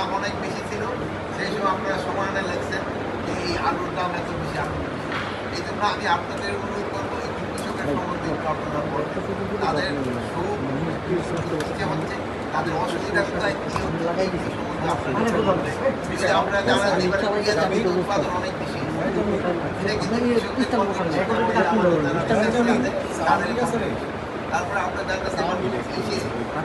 দাম অনেক বেশি ছিল সেই সময় আপনারা সমানে লেগছেন যে এই আলুর দাম এত বেশি আলু এই জন্য আমি আপনাদের অনুরোধ করব একটু কৃষকের সম্বন্ধে একটু আপনারা তাদের সুখ হচ্ছে তাদের অসুবিধা কোথায় কী হচ্ছে আমরা যারা এবারে উৎপাদন অনেক বেশি তারপরে আপনাদের কাছে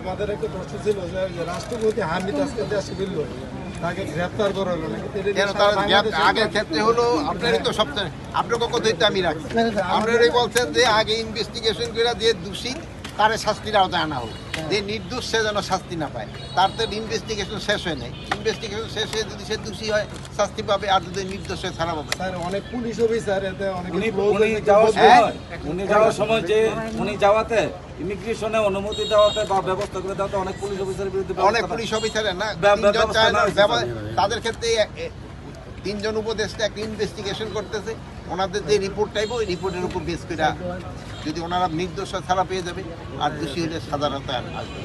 আমাদের একটা প্রশ্ন ছিল যে রাষ্ট্রপতি হামিদ আজকে দেশে ফিরল তাকে করা হলো আগের ক্ষেত্রে হলো আপনারই তো সবচেয়ে আপনার কথাই তো আমি রাখি। আপনারাই বলছেন যে আগে ইনভেস্টিগেশন করে দিয়ে দোষী। তারে শাস্তির আওতায় আনা হোক যে নির্দোষ সে যেন শাস্তি না পায় তার তো ইনভেস্টিগেশন শেষ হয় নাই ইনভেস্টিগেশন শেষ হয়ে যদি সে দোষী হয় শাস্তি পাবে আর যদি নির্দোষ হয়ে ছাড়া পাবে স্যার অনেক পুলিশ অফিসার এতে অনেক উনি যাওয়ার? সময় উনি যাওয়ার সময় যে উনি যাওয়াতে ইমিগ্রেশনে অনুমতি দেওয়াতে বা ব্যবস্থা করে দেওয়াতে অনেক পুলিশ অফিসারের বিরুদ্ধে অনেক পুলিশ অফিসারের না। তাদের ক্ষেত্রে তিনজন উপদেষ্টা একটা ইনভেস্টিগেশন করতেছে। ওনাদের যে রিপোর্ট টাইপ ওই রিপোর্টের উপর বেস করে যদি ওনারা নির্দোষ ছাড়া পেয়ে যাবে। আর দোষী হলে সাধারণত আসবে